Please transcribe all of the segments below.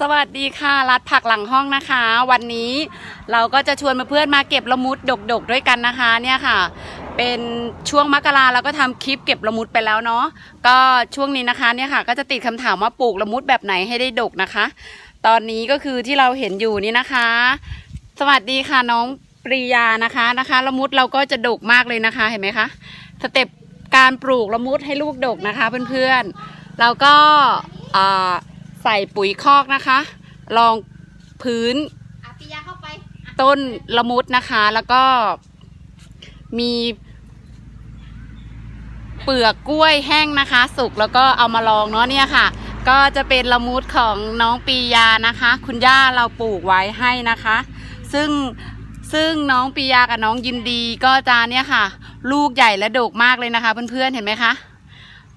สวัสดีค่ะรัดผักหลังห้องนะคะ วันนี้เราก็จะชวนเพื่อนๆมาเก็บละมุดดกๆด้วยกันนะคะเนี่ยค่ะ เป็นช่วงมกราเราก็ทำคลิปเก็บละมุดไปแล้วเนาะก็ช่วงนี้นะคะเนี่ยค่ะ ก็จะติดคำถามว่าปลูกละมุดแบบไหนให้ได้ดกนะคะ ตอนนี้ก็คือที่เราเห็นอยู่นี่นะคะ สวัสดีค่ะน้องปรียานะคะนะคะละมุดเราก็จะดกมากเลยนะคะเห็นไหมคะสเต็ปการปลูกละมุดให้ลูกดกนะคะเพื่อนๆเราก็อ่า ใส่ปุ๋ยคอกนะคะ รองพื้นอาปิยาเข้าไปอะต้นละมุดนะคะ แล้วก็มีเปลือกกล้วยแห้งนะคะ สุกแล้วก็เอามาลองเนาะเนี่ยค่ะ ก็จะเป็นละมุดของน้องปียานะคะ คุณย่าเราปลูกไว้ให้นะคะ ซึ่งซึ่งน้องปียากับน้องยินดีก็จะเนี่ยค่ะ ลูกใหญ่และโดกมากเลยนะคะ เพื่อนๆเห็นไหมคะ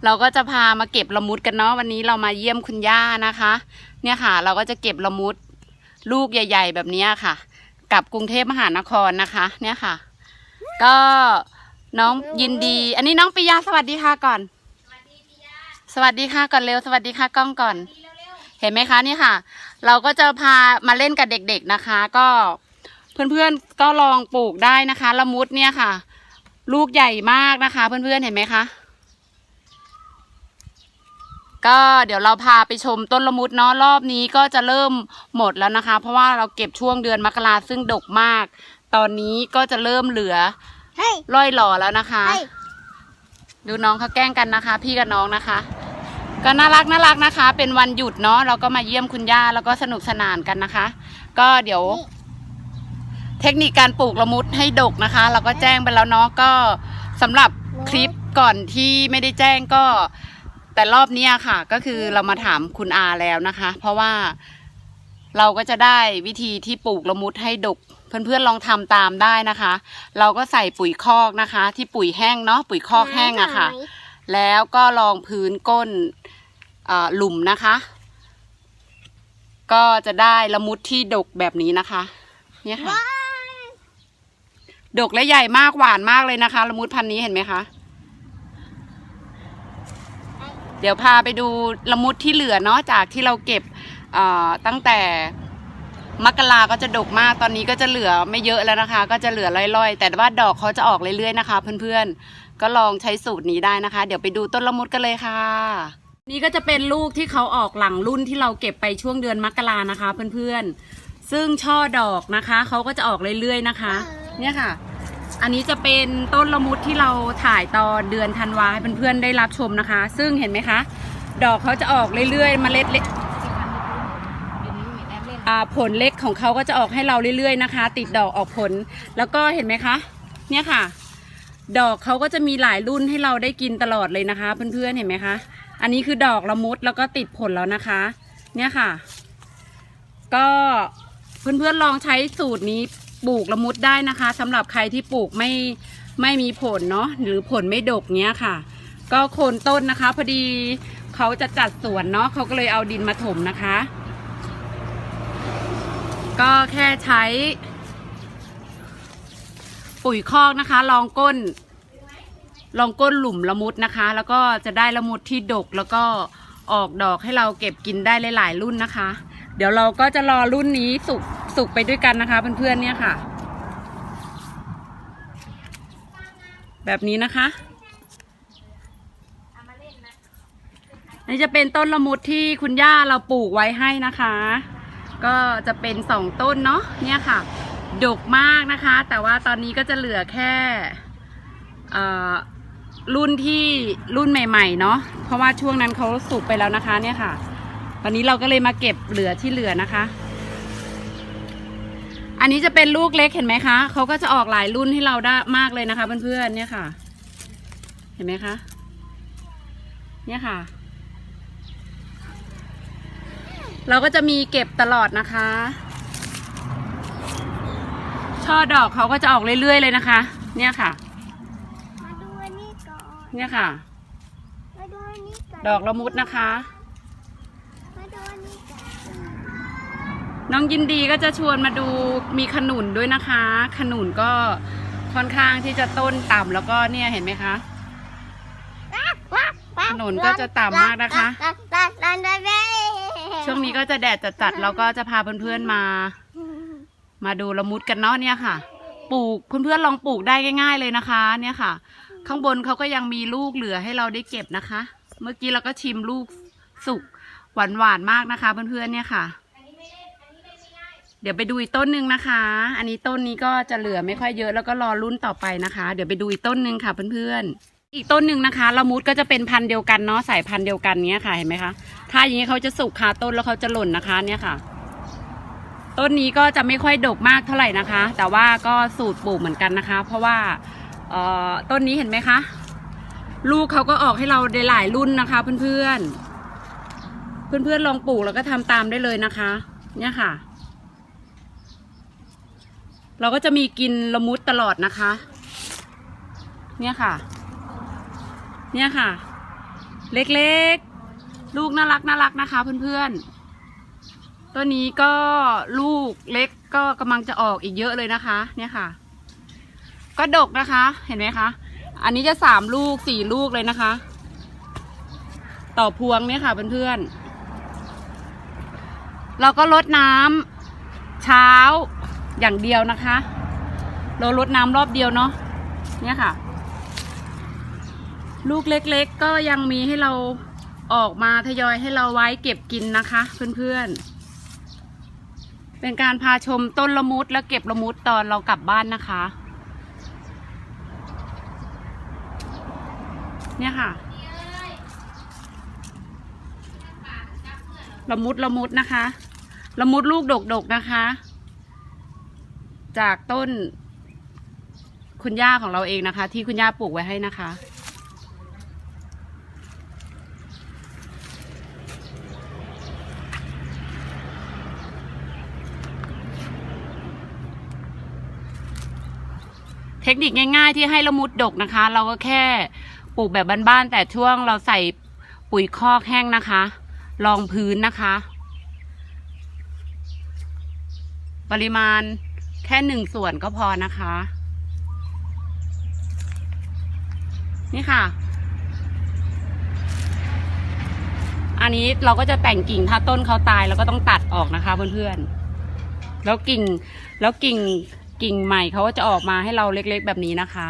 เราก็จะพามาเก็บละมุดกันเนาะวันนี้เรามาเยี่ยมคุณย่านะคะ เนี่ยค่ะ เราก็จะเก็บละมุดลูกใหญ่ ๆ แบบนี้ค่ะ กับกรุงเทพมหานครนะคะ เนี่ยค่ะ ก็น้องยินดี อันนี้น้องปิยาสวัสดีค่ะก่อน สวัสดีปิยาสวัสดีค่ะก่อนเร็วสวัสดีค่ะกล้องก่อนเร็วเห็นไหมคะนี่ค่ะ เราก็จะพามาเล่นกับเด็ก ๆนะคะ ก็เพื่อนๆก็ลองปลูกได้นะคะละมุดเนี่ยค่ะ ลูกใหญ่มากนะคะ เพื่อนๆเห็นไหมคะ ก็เดี๋ยวเราพาไปชมต้นละมุดเนาะรอบนี้ก็จะเริ่มหมดแล้วนะคะ เพราะว่าเราเก็บช่วงเดือนมกราซึ่งดกมาก ตอนนี้ก็จะเริ่มเหลือๆเฮ้ยร่อยหล่อแล้วนะคะเฮ้ยดูน้องเขาแกล้งกันนะคะ พี่กับน้องนะคะ ก็น่ารักน่ารักนะคะ เป็นวันหยุดเนาะเราก็มาเยี่ยมคุณย่าแล้วก็สนุกสนานกันนะคะ ก็เดี๋ยว เทคนิคการปลูกละมุดให้ดกนะคะ เราก็แจ้งไปแล้วเนาะก็สำหรับคลิปก่อนที่ไม่ได้แจ้งก็ แต่รอบเนี้ยค่ะ ก็คือเรามาถามคุณอาแล้วนะคะ เพราะว่าเราก็จะได้วิธีที่ปลูกละมุดให้ดก เพื่อนๆลองทำตามได้นะคะ เราก็ใส่ปุ๋ยคอกนะคะ ที่ปุ๋ยแห้งเนาะปุ๋ยคอกแห้งอะค่ะ แล้วก็รองพื้นก้นเอ่อหลุมนะคะ ก็จะได้ละมุดที่ดกแบบนี้นะคะ เนี่ยค่ะว้ายดกและใหญ่มากหวานมากเลยนะคะ ละมุดพันธุ์นี้เห็นไหมคะ เดี๋ยวพาไปดูละมุดที่เหลือเนาะจากที่เราเก็บตั้งแต่มกราก็จะดกมากตอนนี้ก็จะเหลือไม่เยอะแล้วนะคะ ก็จะเหลือล่อยๆ แต่ว่าดอกเขาจะออกเรื่อยๆนะคะ เพื่อนๆ ก็ลองใช้สูตรนี้ได้นะคะ เดี๋ยวไปดูต้นละมุดกันเลยค่ะ นี่ก็จะเป็นลูกที่เขาออกหลังรุ่นที่เราเก็บไปช่วงเดือนมกรานะคะ เพื่อนๆ ซึ่งช่อดอกนะคะเขาก็จะออกเรื่อยๆนะคะ เนี่ยค่ะ อันนี้จะเป็นต้นละมุดที่เราถ่ายตอนเดือนธันวาให้เพื่อนๆได้รับชมนะคะ ซึ่งเห็นไหมคะ ดอกเขาจะออกเรื่อยๆเมล็ดเล็กผลเล็กของเขาก็จะออกให้เราเรื่อยๆนะคะ ติดดอกออกผล แล้วก็เห็นไหมคะ เนี่ยค่ะ ดอกเขาก็จะมีหลายรุ่นให้เราได้กินตลอดเลยนะคะ เพื่อนๆเห็นไหมคะ อันนี้คือดอกละมุดแล้วก็ติดผลแล้วนะคะ เนี่ยค่ะ ก็เพื่อนๆลองใช้สูตรนี้ ปลูกละมุดได้นะคะสำหรับใครที่ปลูกไม่ไม่มีผลเนาะหรือผลไม่ดกเนี้ยค่ะ ก็โคนต้นนะคะ พอดีเขาจะจัดสวนเนาะเขาก็เลยเอาดินมาถมนะคะ ก็แค่ใช้ ปุ๋ยคอกนะคะลองก้นลองก้นหลุมละมุดนะคะ แล้วก็จะได้ละมุดที่ดกแล้วก็ออกดอกให้เราเก็บกินได้หลาย ๆ รุ่นนะคะ เดี๋ยวเราก็จะรอรุ่นนี้สุก สุกไปด้วยกันนะคะเพื่อนๆเนี่ยค่ะ แบบนี้นะคะอันนี้จะเป็นต้นละมุดที่คุณย่าเราปลูกไว้ให้นะคะ ก็จะเป็นสองต้นเนาะเนี่ยค่ะดกมากนะคะ แต่ว่าตอนนี้ก็จะเหลือแค่อ่อรุ่นที่รุ่นใหม่ ๆ เนาะเพราะว่าช่วงนั้นเขาสุกไปแล้วนะคะเนี่ยค่ะ ตอนนี้เราก็เลยมาเก็บเหลือที่เหลือนะคะ อันนี้จะเป็นลูกเล็กเห็นไหมคะเขาก็จะออกหลายรุ่นให้เราได้มากเลยนะคะเพื่อนๆเนี่ยค่ะ เห็นไหมคะ เนี่ยค่ะ เราก็จะมีเก็บตลอดนะคะ ช่อดอกเขาก็จะออกเรื่อยๆเลยนะคะ เนี่ยค่ะ มาดูอันนี้ก่อนเนี่ยค่ะ มาดูอันนี้ก่อน ดอกละมุดนะคะ มาดูอันนี้ก่อน น้องยินดีก็จะชวนมาดูมีขนุนด้วยนะคะ ขนุนก็ค่อนข้างที่จะต้นต่ำแล้วก็เนี่ยเห็นไหมคะ ถนนก็จะต่ำมากนะคะ ช่วงนี้ก็จะแดดจัดๆเราก็จะพาเพื่อนๆมา มาดูละมุดกันเนาะเนี่ยค่ะ ปลูกเพื่อนๆลองปลูกได้ง่าย ๆเลยนะคะ เนี่ยค่ะ ข้างบนเขาก็ยังมีลูกเหลือให้เราได้เก็บนะคะ เมื่อกี้เราก็ชิมลูกสุกหวานๆมากนะคะ เพื่อนๆเนี่ยค่ะ เดี๋ยวไปดูอีกต้นหนึ่งนะคะ อันนี้ต้นนี้ก็จะเหลือไม่ค่อยเยอะแล้วก็รอรุ่นต่อไปนะคะ เดี๋ยวไปดูอีกต้นหนึ่งค่ะเพื่อนๆ อีกต้นหนึ่งนะคะละมุดก็จะเป็นพันธุ์เดียวกันเนาะสายพันธุ์เดียวกันเนี้ยค่ะเห็นไหมคะ ถ้าอย่างนี้เขาจะสุกคาต้นแล้วเขาจะหล่นนะคะเนี่ยค่ะ ต้นนี้ก็จะไม่ค่อยดกมากเท่าไหร่นะคะ แต่ว่าก็สูตรปลูกเหมือนกันนะคะ เพราะว่าเอ่อต้นนี้เห็นไหมคะ ลูกเขาก็ออกให้เราได้หลายรุ่นนะคะเพื่อนๆ เพื่อนๆลองปลูกแล้วก็ทำตามได้เลยนะคะ เนี่ยค่ะ เราก็จะมีกินละมุดตลอดนะคะ เนี่ยค่ะ เนี่ยค่ะ เล็กๆ ลูกน่ารักน่ารักนะคะเพื่อนๆ ตัวนี้ก็ลูกเล็กก็กำลังจะออกอีกเยอะเลยนะคะ เนี่ยค่ะ ก็ดกนะคะ เห็นไหมคะ อันนี้จะสามลูกสี่ลูกเลยนะคะ ต่อพวงเนี่ยค่ะเพื่อนๆ เราก็ลดน้ำเช้า อย่างเดียวนะคะ เราลดน้ำรอบเดียวเนาะเนี่ยค่ะ ลูกเล็กๆก็ยังมีให้เราออกมาทยอยให้เราไว้เก็บกินนะคะ เพื่อนๆ เป็นการพาชมต้นละมุดแล้วเก็บละมุดตอนเรากลับบ้านนะคะ เนี่ยค่ะละมุดละมุดนะคะละมุดลูกดกๆนะคะ จากต้น คุณย่าของเราเองนะคะ ที่คุณย่าปลูกไว้ให้นะคะ เทคนิคง่ายๆที่ให้ละมุดดกนะคะ เราก็แค่ปลูกแบบบ้านๆแต่ช่วงเราใส่ปุ๋ยคอกแห้งนะคะรองพื้นนะคะ ปริมาณ แค่หนึ่งส่วนก็พอนะคะ นี่ค่ะ อันนี้เราก็จะแต่งกิ่งถ้าต้นเขาตายเราก็ต้องตัดออกนะคะเพื่อนๆ แล้วกิ่ง แล้วกิ่ง กิ่งใหม่เขาก็จะออกมาให้เราเล็กๆแบบนี้นะคะ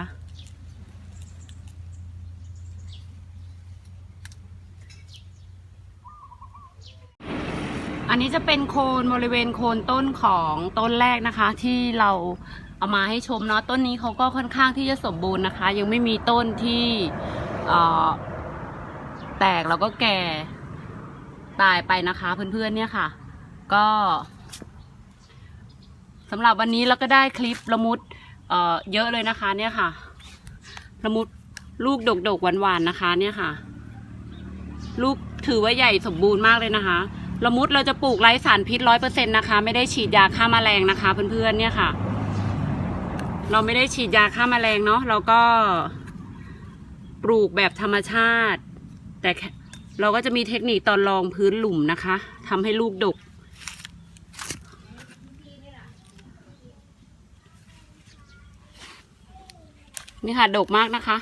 อันนี้จะเป็นโคนบริเวณโคนต้นของต้นแรกนะคะ ที่เราเอามาให้ชมเนาะต้นนี้เขาก็ค่อนข้างที่จะสมบูรณ์นะคะ ยังไม่มีต้นที่แตกแล้วก็แก่ตายไปนะคะเพื่อนๆเนี่ยค่ะ ก็สำหรับวันนี้เราก็ได้คลิปละมุดเเยอะเลยนะคะ เนี่ยค่ะละมุดลูกดกๆหวานๆนะคะ เนี่ยค่ะ ลูกถือว่าใหญ่สมบูรณ์มากเลยนะคะ ละมุดเราจะปลูกไร้สารพิษร้อยเปอร์เซ็นต์นะคะ ไม่ได้ฉีดยาฆ่าแมลงนะคะ เพื่อนๆเนี่ยค่ะ เราไม่ได้ฉีดยาฆ่าแมลงเนาะเราก็ปลูกแบบธรรมชาติ แต่เราก็จะมีเทคนิคตอนรองพื้นหลุมนะคะทำให้ลูกดก นี่ค่ะ ดกมากนะคะ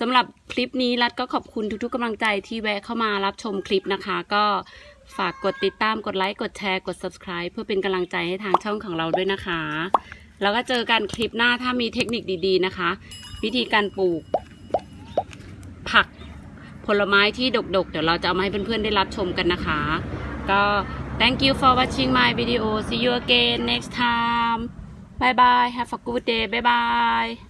สำหรับคลิปนี้รัดก็ขอบคุณทุกๆกำลังใจที่แวะเข้ามารับชมคลิปนะคะ ก็ฝากกดติดตามกดไลค์กดแชร์กด subscribe เพื่อเป็นกำลังใจให้ทางช่องของเราด้วยนะคะ แล้วก็เจอกันคลิปหน้าถ้ามีเทคนิคดีๆนะคะ วิธีการปลูก ผักผลไม้ที่ดกๆ เดี๋ยวเราจะเอามาให้เพื่อนๆได้รับชมกันนะคะ ก็ thank you for watching my video see you again next time bye bye have a good day bye bye